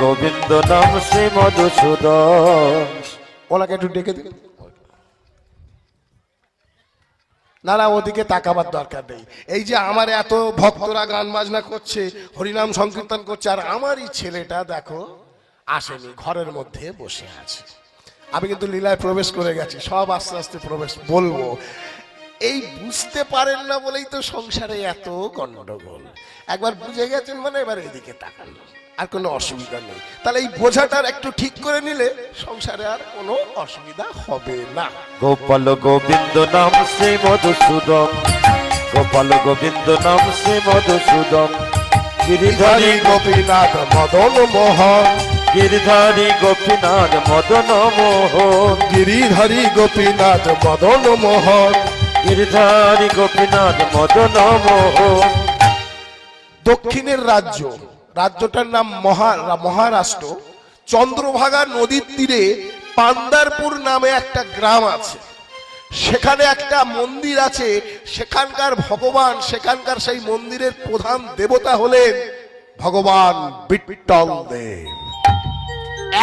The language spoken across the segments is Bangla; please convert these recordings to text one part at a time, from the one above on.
গোবিন্দ নাম শ্রী মধুসূদন। ওনাকে একটু ডেকে দিন। না না, ওদিকে তাকাবার দরকার নেই। এই যে আমার এত ভক্তরা গান বাজনা করছে, হরিনাম সংকীর্তন করছে, আর আমারই ছেলেটা দেখো আসেনি, ঘরের মধ্যে বসে আছে। আমি কিন্তু লীলায় প্রবেশ করে গেছি, সব আস্তে আস্তে প্রবেশ বলব। এই বুঝতে পারেন না বলেই তো সংসারে এত গন্ডগোল। একবার বুঝে গেছেন মানে এবার এদিকে তাকান। আর কোনো অসুবিধা নেই। তাহলে এই বোঝাটার একটু ঠিক করে নিলে সংসারে আর কোনো অসুবিধা হবে না। গোপাল গোবিন্দ নাম শ্রী মধুসূদন। গোপাল গোবিন্দ নাম শ্রী মধুসূদন। গিরিধারী গোপীনাথ মদন মোহন। গিরিধারী গোপীনাথ মদন মোহন। গিরিধারী গোপীনাথ মদন মোহন। গিরিধারী গোপীনাথ মদন মোহন। দক্ষিণের রাজ্য। রাজ্যটার নাম মহা মহারাষ্ট্র। চন্দ্রভাগা নদীর তীরে পান্দারপুর নামে একটা গ্রাম আছে। সেখানে একটা মন্দির আছে। সেখানকার ভগবান, সেখানকার সেই মন্দিরের প্রধান দেবতা হলেন ভগবান বিট্টল দেব।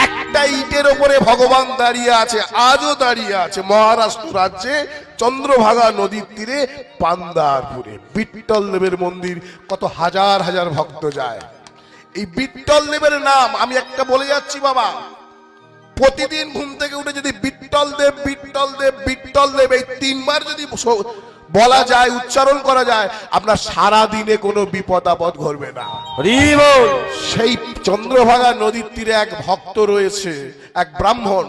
একটা ইটের ওপরে ভগবান দাঁড়িয়ে আছে, আজও দাঁড়িয়ে আছে মহারাষ্ট্র রাজ্যে চন্দ্রভাগা নদীর তীরে পান্দারপুরে। বিট্টল দেবের মন্দির কত হাজার হাজার ভক্ত যায়। এই বিট্টল দেবের নাম আমি একটা বলে যাচ্ছি বাবা। প্রতিদিন ঘুম থেকে উঠে যদি বিট্টল দেব বিট্টল দেব বিট্টল দেব এই তিনবার যদি বলা যায় উচ্চারণ করা যায় আপনার সারা দিনে কোনো বিপদ আপদ ঘটবে না। সেই চন্দ্রভাগা নদীর তীরে এক ভক্ত রয়েছে এক ব্রাহ্মণ।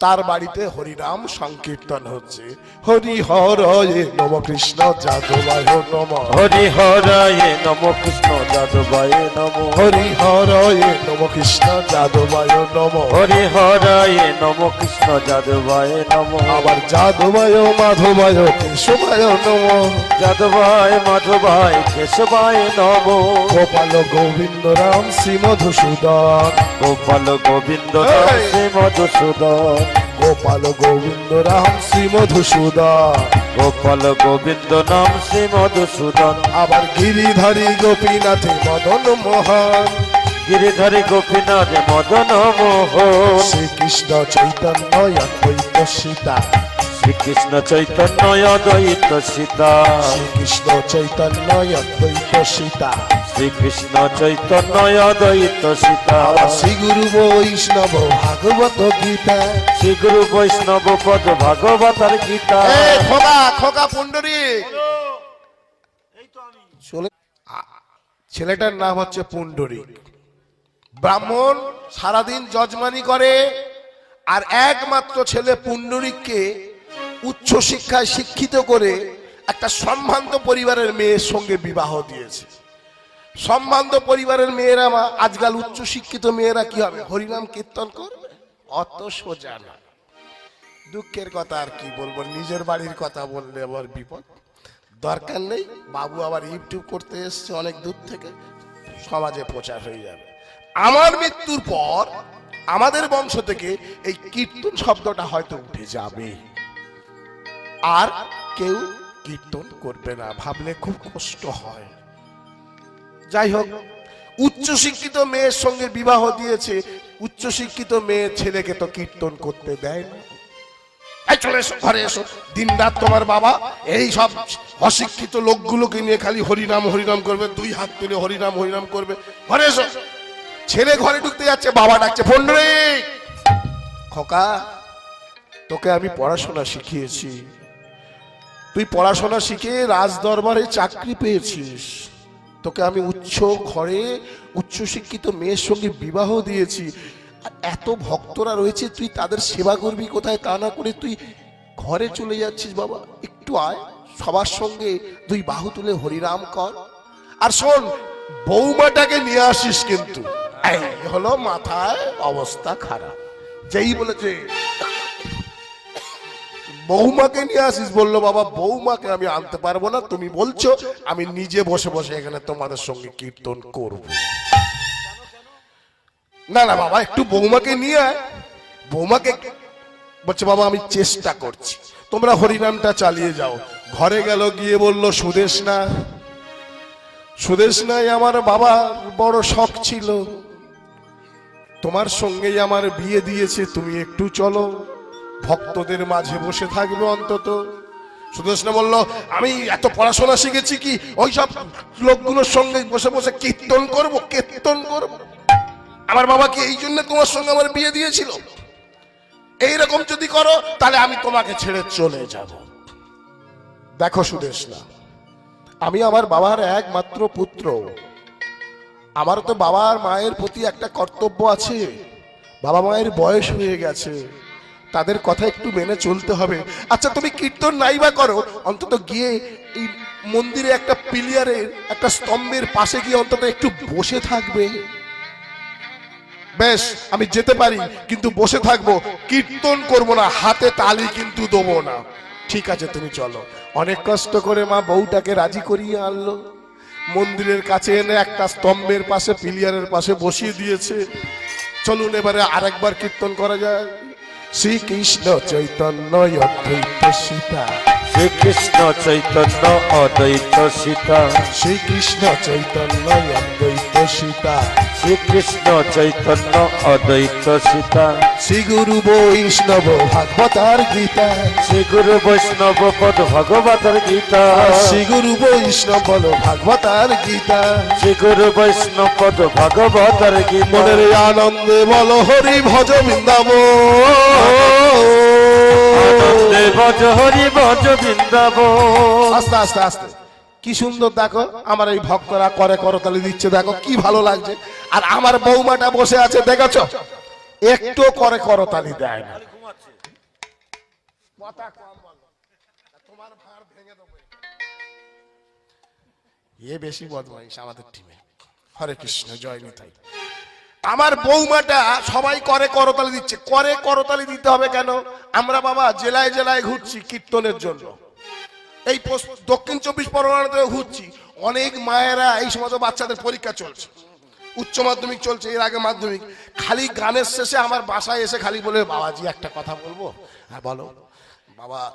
তার বাড়িতে হরিনাম সংকীর্তন হচ্ছে। হরি হরয়ে নম কৃষ্ণ যাদবায় নম। হরি হরায় নম কৃষ্ণ। যাদবায় নম। হরি হরয়ে নম কৃষ্ণ যাদবায় নম। হরি হরায় নম কৃষ্ণ যাদবায় নম। আবার যাদবায় মাধবায় কেশবায় নম। যাদবায় মাধবায় কেশবায় নম। গোপাল গোবিন্দ রাম শ্রী মধুসূদন। গোপাল গোবিন্দ এই! শ্রী মধুসূদন। গোপাল গোবিন্দ রাম শ্রী মধুসূদন। গোপাল গোবিন্দ নাম শ্রী মধুসূদন। আবার গিরিধারী গোপীনাথে মদন মোহন। গিরিধারী গোপীনাথ মদন মোহন। শ্রীকৃষ্ণ চৈতন্য অদ্বৈত সীতা। শ্রীকৃষ্ণ চৈতন্য অদ্বৈত সীতা। শ্রীকৃষ্ণ চৈতন্য অদ্বৈত সীতা। শ্রীকৃষ্ণ চৈতন্য অদ্বৈত সীতা। শ্রী গুরু বৈষ্ণব ভাগবত গীতা। শ্রী গুরু বৈষ্ণব পদ ভাগবতার গীতা। খোকা খোকা পুণ্ডরী। চলে ছেলেটার নাম হচ্ছে পুণ্ডরিক ব্রাহ্মণ সারাদিন যজমানি করে আর একমাত্র ছেলে পুণ্ডরিককে উচ্চ শিক্ষায় শিক্ষিত করে একটা সম্ভ্রান্ত পরিবারের মেয়ের সঙ্গে বিবাহ দিয়েছে। সম্ভ্রান্ত পরিবারের মেয়েরা মা, আজকাল উচ্চ শিক্ষিত মেয়েরা কি হবে? হরিনাম কীর্তন করবে? অত সোজা না। দুঃখের কথা আর কি বলব? নিজের বাড়ির কথা বললে আবার বিপদ। দরকার নেই, বাবু আবার ইউটিউব করতে এসছে অনেক দূর থেকে, সমাজে প্রচার হয়ে যাবে। আমার মৃত্যুর পর আমাদের বংশ থেকে এই কীর্তন শব্দটা হয়তো উঠে যাবে। আর কেউ কীর্তন করবে না, ভাবলে খুব কষ্ট হয়। যাই হোক উচ্চশিক্ষিত মেয়ের সঙ্গে বিবাহ দিয়েছে উচ্চশিক্ষিত মেয়ের ছেলেকে তো কীর্তন করতে দেয় না। চলে এসো, ঘরে এসো। দিন রাত তোমার বাবা, এই সব অশিক্ষিত লোকগুলোকে নিয়ে খালি হরিনাম হরিনাম করবে, দুই হাত তুলে হরিনাম হরিনাম করবে। ঘরে এসো। ছেলে ঘরে ঢুকতে যাচ্ছে, বাবা ডাকছে ফন্ডরে খোকা, তোকে আমি পড়াশোনা শিখিয়েছি। তুই পড়াশোনা শিখে রাজ দরবারে চাকরি পেয়েছিস। তোকে আমি উচ্চ ঘরে উচ্চ শিক্ষিত মেয়ের সঙ্গে বিবাহ দিয়েছি। আর এত ভক্তরা রয়েছে, তুই তাদের সেবা করবি কোথায় তা না করে তুই ঘরে চলে যাচ্ছিস বাবা। একটু আয়, সবার সঙ্গে দুই বাহু তুলে হরিরাম কর। আর শোন, বৌমাটাকে নিয়ে আসিস কিন্তু। হলো মাথায় অবস্থা খারাপ। যেই বলেছে বৌমাকে নিয়ে আসিস বলল, বাবা, বৌমাকে আমি আনতে পারব না। তুমি বলছো, আমি নিজে বসে বসে এখানে তোমাদের সঙ্গে কীর্তন করব। না না, বাবা, একটু বৌমাকে নিয়ে বৌমাকে বলছে, বাবা, আমি চেষ্টা করছি। তোমরা হরিনামটা চালিয়ে যাও। ঘরে গেল, গিয়ে বলল, সুদেশ না, সুদেশ নাই, আমার বাবার বড় শখ ছিল। তোমার সঙ্গেই আমার বিয়ে দিয়েছে, তুমি একটু চলো। ভক্তদের মাঝে বসে থাকবে অন্তত। সুদর্শনা বলল, আমি এত পড়াশোনা শিখেছি কি? ওই সব লোকগুলোর সঙ্গে বসে বসে কীর্তন করব কীর্তন করব। আমার বাবা কি এই জন্য তোমার সঙ্গে আমার বিয়ে দিয়েছিল? এইরকম যদি করো, তাহলে আমি তোমাকে ছেড়ে চলে যাব। দেখো সুদেশনা আমি আমার বাবার একমাত্র পুত্র। আমার তো বাবার মায়ের প্রতি একটা কর্তব্য আছে। বাবা মায়ের বয়স হয়ে গেছে। তাদের কথা একটু মেনে চলতে হবে। আচ্ছা তুমি কীর্তন নাই বা করো। অন্তত গিয়ে এই মন্দিরে একটা পিলিয়ারের, একটা স্তম্ভের পাশে গিয়ে অন্তত একটু বসে থাকবে। বেশ, আমি যেতে পারি, কিন্তু বসে থাকব। কীর্তন করব না, হাতে তালি কিন্তু দেবো না। ঠিক আছে, তুমি চলো। অনেক কষ্ট করে মা বউটাকে রাজি করিয়ে আনলো। মন্দিরের কাছে এনে একটা স্তম্ভের পাশে, পিলিয়ারের পাশে বসিয়ে দিয়েছে। চলুন এবারে আরেকবার কীর্তন করা যায়। শ্রীকৃষ্ণ চৈতন্য অদ্বৈত সীতা। শ্রীকৃষ্ণ চৈতন্য অদ্বৈত সীতা। শ্রীকৃষ্ণ চৈতন্য অদ্বৈত সীতা। শ্রীকৃষ্ণ চৈতন্য অদ্বৈত সীতা শ্রী গুরু বৈষ্ণব ভাগবতার গীতা। শ্রী গুরু বৈষ্ণব পদ ভগবতর গীতা। শ্রী গুরু বৈষ্ণব বলো ভাগবতার গীতা। শ্রী গুরু বৈষ্ণব পদ ভগবতর গীতা। মনের আনন্দে বলো হরি ভজ বৃন্দাব আনন্দে বজ হরি বজ বৃন্দাব আস্তে আস্তে আস্তে। কি সুন্দর দেখো আমার এই ভক্তরা করে করতালি দিচ্ছে। দেখো কি ভালো লাগছে। আর আমার বৌমাটা বসে আছে দেখেছ? একটু করে করতালি দেয় না। হরে কৃষ্ণ, জয় আমার বৌমাটা সবাই করে করতালি দিচ্ছে। করে করতালি দিতে হবে কেন? আমরা বাবা জেলায় জেলায় ঘুরছি কীর্তনের জন্য। এই দক্ষিণ চব্বিশ পরগনাতে ঘুরছি। অনেক মায়েরা এই সমস্ত বাচ্চাদের পরীক্ষা চলছে। উচ্চ মাধ্যমিক চলছে, এর আগে মাধ্যমিক। খালি গানের শেষে আমার বাসায় এসে খালি বলে, বাবাজি, একটা কথা বলব? হ্যাঁ বলো। বাবা,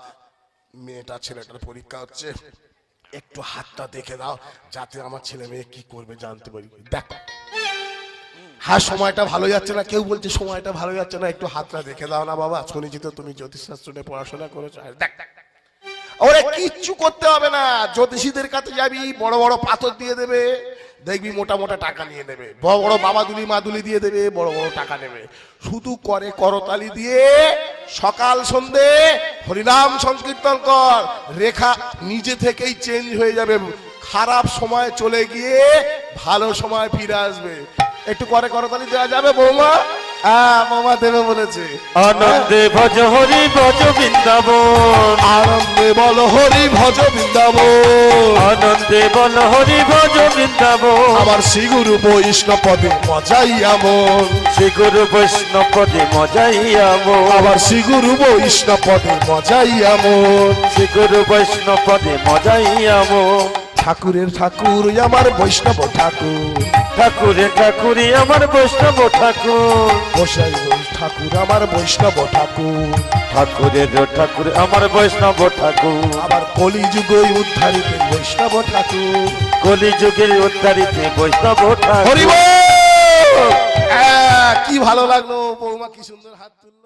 মেয়েটা, ছেলেটার পরীক্ষা হচ্ছে। একটু হাতটা দেখে দাও, যাতে আমার ছেলে মেয়ে কি করবে জানতে পারি। দেখো। হ্যাঁ সময়টা ভালো যাচ্ছে না, কেউ বলছে সময়টা ভালো যাচ্ছে না, একটু হাতটা দেখে দাও না, বাবা। শুনেছি তো তুমি জ্যোতিষশাস্ত্র নিয়ে পড়াশোনা করেছ। দেখ। ওরে, কিচ্ছু করতে হবে না। জ্যোতিষীদের কাছে যাবি, বড় বড় পাথর দিয়ে দেবে। দেখবি মোটা মোটা টাকা নিয়ে নেবে। বড় বড় বাবাদুলি মাদুলি দিয়ে দেবে, বড় বড় টাকা নেবে। শুধু করে করতালি দিয়ে সকাল সন্ধে হরিনাম সংকীর্তন কর। রেখা নিজে থেকেই চেঞ্জ হয়ে যাবে। খারাপ সময় চলে গিয়ে ভালো সময় ফিরে আসবে। একটু করে করতালি দেওয়া যাবে বৌমা? হ্যাঁ বৌমা দেবে বলেছে। আনন্দে ভজ হরি ভজ বৃন্দাব আনন্দে বল হরি ভজ বৃন্দাব আনন্দে বল হরি ভজ বৃন্দাব আমার শ্রীগুরু বৈষ্ণব পদে মজাই আমন শ্রী গুরু বৈষ্ণব পদে মজাই আমো আমার শ্রীগুরু বৈষ্ণব পদে মজাই আমন শ্রী গুরু বৈষ্ণব পদে মজাই আমো ঠাকুরের ঠাকুর আমার বৈষ্ণব ঠাকুর। ঠাকুরে ঠাকুরি আমার বৈষ্ণব ঠাকুর। গোসাই ঠাকুর আমার বৈষ্ণব ঠাকুর। ঠাকুরের ঠাকুর আমার বৈষ্ণব ঠাকুর। আমার কলিযুগ উদ্ধারিত বৈষ্ণব ঠাকুর। কলি যুগের উত্তারিতে বৈষ্ণব ঠাকুর। কি ভালো লাগল বৌমা কি সুন্দর হাত তুললো।